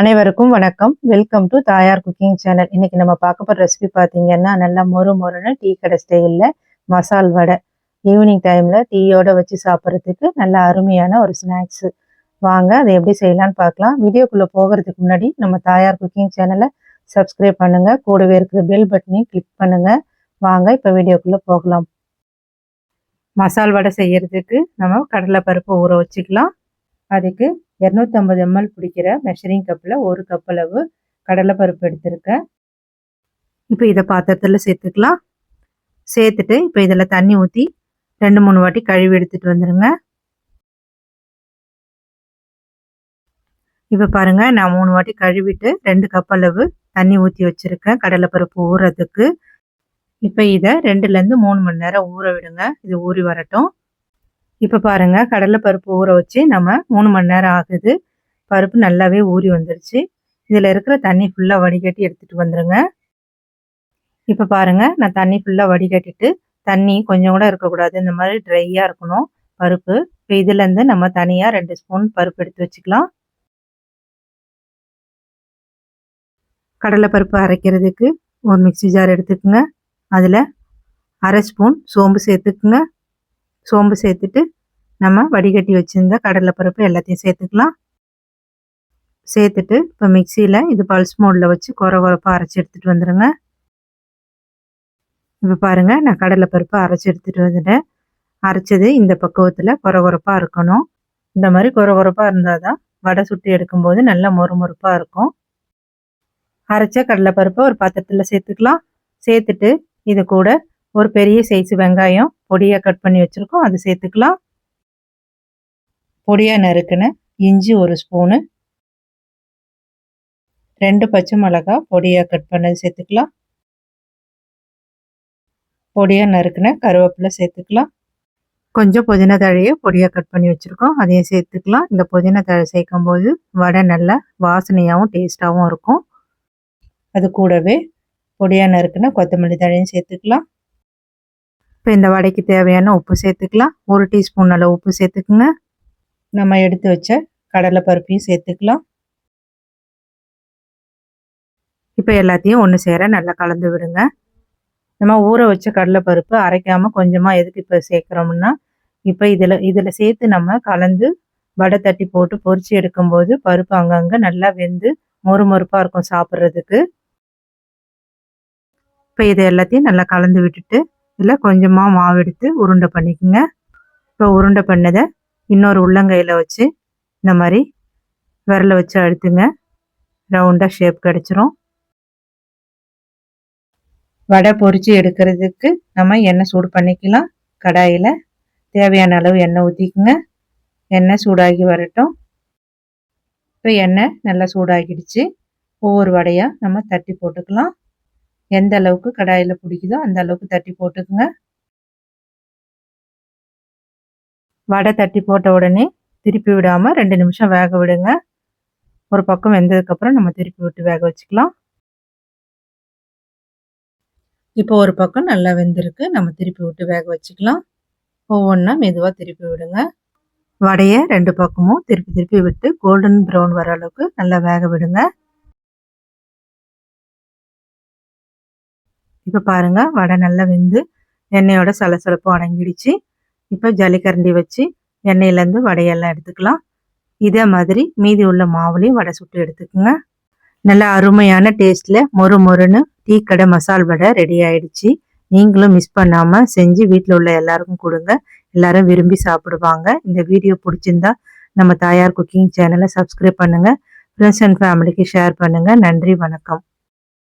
அனைவருக்கும் வணக்கம். Welcome to Thayar cooking channel இன்னைக்கு நம்ம பார்க்க போகிற ரெசிபி பார்த்தீங்கன்னா நல்லா மொறு மொறுன்னு டீ கடை ஸ்டைலில் மசால் வடை. ஈவினிங் டைமில் டீயோடு வச்சு சாப்பிட்றதுக்கு நல்லா அருமையான ஒரு ஸ்நாக்ஸு வாங்க அதை எப்படி செய்யலான்னு பார்க்கலாம். வீடியோக்குள்ளே போகிறதுக்கு முன்னாடி நம்ம தாயார் குக்கிங் சேனலை சப்ஸ்கிரைப் பண்ணுங்கள் கூடவே இருக்கிற பெல் பட்டனையும் கிளிக் பண்ணுங்கள் வாங்க இப்போ வீடியோக்குள்ளே போகலாம். மசால் வடை செய்யறதுக்கு நம்ம கடலைப்பருப்பு ஊற வச்சுக்கலாம். அதுக்கு இரநூத்தம்பது எம்எல் பிடிக்கிற மெஷரிங் கப்பில் ஒரு கப் அளவு கடலைப்பருப்பு எடுத்திருக்கேன். இப்போ இதை பாத்திரத்தில் சேர்த்துக்கலாம். சேர்த்துட்டு இப்போ இதில் தண்ணி ஊற்றி ரெண்டு மூணு வாட்டி கழுவி எடுத்துகிட்டு வந்துடுங்க இப்போ பாருங்கள் நான் மூணு வாட்டி கழுவிட்டு ரெண்டு கப் அளவு தண்ணி ஊற்றி வச்சுருக்கேன் கடலைப்பருப்பு ஊறுறதுக்கு இப்போ இதை ரெண்டுலேருந்து மூணு மணி நேரம் ஊற விடுங்க. இது ஊறி வரட்டும். இப்போ பாருங்கள் கடலை பருப்பு ஊற வச்சு நம்ம மூணு மணி நேரம் ஆகுது. பருப்பு நல்லாவே ஊறி வந்துருச்சு. இதில் இருக்கிற தண்ணி ஃபுல்லாக வடிகட்டி எடுத்துகிட்டு வந்துடுங்க இப்போ பாருங்கள் நான் தண்ணி ஃபுல்லாக வடிகட்டிட்டு தண்ணி கொஞ்சம் கூட இருக்கக்கூடாது. இந்த மாதிரி ட்ரையாக இருக்கணும் பருப்பு. இப்போ இதுலேருந்து நம்ம தனியாக ரெண்டு ஸ்பூன் பருப்பு எடுத்து வச்சுக்கலாம். கடலைப்பருப்பு அரைக்கிறதுக்கு ஒரு மிக்சி ஜார் எடுத்துக்கோங்க. அதில் அரை ஸ்பூன் சோம்பு சேர்த்துக்குங்க. சோம்பு சேர்த்துட்டு நம்ம வடிகட்டி வச்சுருந்த கடலைப்பருப்பு எல்லாத்தையும் சேர்த்துக்கலாம். சேர்த்துட்டு இப்போ மிக்சியில் இது பல்ஸ் மோடில் வச்சு குறை குறைப்பாக அரைச்சி எடுத்துகிட்டு வந்துடுங்க இப்போ பாருங்கள் நான் கடலைப்பருப்பு அரைச்சி எடுத்துகிட்டு வந்துட்டேன். அரைச்சது இந்த பக்குவத்தில் குறை குறைப்பாக இருக்கணும். இந்த மாதிரி குறை குறைப்பாக இருந்தால் தான் வடை சுட்டி எடுக்கும்போது நல்லா மொறு மொறுப்பாக இருக்கும். அரைச்ச கடலைப்பருப்பை ஒரு பாத்திரத்தில் சேர்த்துக்கலாம். சேர்த்துட்டு இது கூட ஒரு பெரிய சைஸ் வெங்காயம் பொடியாக கட் பண்ணி வச்சுருக்கோம். அது சேர்த்துக்கலாம். பொடியாக நறுக்குன இஞ்சி ஒரு ஸ்பூனு ரெண்டு பச்சை மிளகா பொடியாக கட் பண்ணது சேர்த்துக்கலாம். பொடியாக நறுக்குன கருவேப்பிலை சேர்த்துக்கலாம். கொஞ்சம் புதினா தழையை பொடியாக கட் பண்ணி வச்சுருக்கோம். அதையும் சேர்த்துக்கலாம். இந்த புதினா தழை சேர்க்கும் போது வடை நல்லா வாசனையாகவும் டேஸ்ட்டாகவும் இருக்கும். அது கூடவே பொடியாக நறுக்குன கொத்தமல்லி தழையும் சேர்த்துக்கலாம். இப்போ இந்த வடைக்கு தேவையான உப்பு சேர்த்துக்கலாம். ஒரு டீஸ்பூன் அளவு உப்பு சேர்த்துக்குங்க. நம்ம எடுத்து வச்ச கடலை பருப்பையும் சேர்த்துக்கலாம். இப்போ எல்லாத்தையும் ஒன்று சேர நல்லா கலந்து விடுங்க. நம்ம ஊற வச்ச கடலை பருப்பு அரைக்காமல் கொஞ்சமாக எதுக்கு இப்போ சேர்க்குறோம்னா இப்போ இதில் இதில் சேர்த்து நம்ம கலந்து வடை தட்டி போட்டு பொறிச்சு எடுக்கும்போது பருப்பு அங்கங்கே நல்லா வெந்து மொறு மொறுப்பாக இருக்கும் சாப்பிட்றதுக்கு. இப்போ இதை எல்லாத்தையும் நல்லா கலந்து விட்டுட்டு இதில் கொஞ்சமாக மாவு எடுத்து உருண்டை பண்ணிக்கோங்க. இப்போ உருண்டை பண்ணதை இன்னொரு உள்ளங்கையில் வச்சு இந்த மாதிரி விரலை வச்சு அழுத்துங்க. ரவுண்டாக ஷேப் கிடச்சிரும். வடை பொறிச்சு எடுக்கிறதுக்கு நம்ம எண்ணெய் சூடு பண்ணிக்கலாம். கடாயில் தேவையான அளவு எண்ணெய் ஊற்றிக்குங்க எண்ணெய் சூடாகி வரட்டும். இப்போ எண்ணெய் நல்லா சூடாகிடுச்சு. ஒவ்வொரு வடையாக நம்ம தட்டி போட்டுக்கலாம். எந்த அளவுக்கு கடாயில் பிடிக்குதோ அந்த அளவுக்கு தட்டி போட்டுக்குங்க. வடை தட்டி போட்ட உடனே திருப்பி விடாமல் ரெண்டு நிமிஷம் வேக விடுங்க. ஒரு பக்கம் வெந்ததுக்கப்புறம் நம்ம திருப்பி விட்டு வேக வச்சுக்கலாம். இப்போ ஒரு பக்கம் நல்லா வெந்திருக்கு. நம்ம திருப்பி விட்டு வேக வச்சுக்கலாம். ஒவ்வொன்றா மெதுவாக திருப்பி விடுங்க. வடையை ரெண்டு பக்கமும் திருப்பி திருப்பி விட்டு கோல்டன் ப்ரௌன் வர அளவுக்கு நல்லா வேக விடுங்க. இப்போ பாருங்கள் வடை நல்லா வெந்து எண்ணெயோட சலசலப்பு அடங்கிடுச்சு. இப்போ ஜல்லிக்கரண்டி வச்சு எண்ணெயிலேருந்து வடையெல்லாம் எடுத்துக்கலாம். இதே மாதிரி மீதி உள்ள மாவுலையும் வடை சுட்டு எடுத்துக்கோங்க. நல்லா அருமையான டேஸ்ட்டில் மொறு மொறுன்னு டீ கடை மசால் வடை ரெடி ஆயிடுச்சு. நீங்களும் மிஸ் பண்ணாமல் செஞ்சு வீட்டில் உள்ள எல்லாருக்கும் கொடுங்க. எல்லாரும் விரும்பி சாப்பிடுவாங்க. இந்த வீடியோ பிடிச்சிருந்தா நம்ம தாயார் குக்கிங் சேனலை சப்ஸ்கிரைப் பண்ணுங்கள் ஃப்ரெண்ட்ஸ் அண்ட் ஃபேமிலிக்கு ஷேர் பண்ணுங்கள் நன்றி வணக்கம்.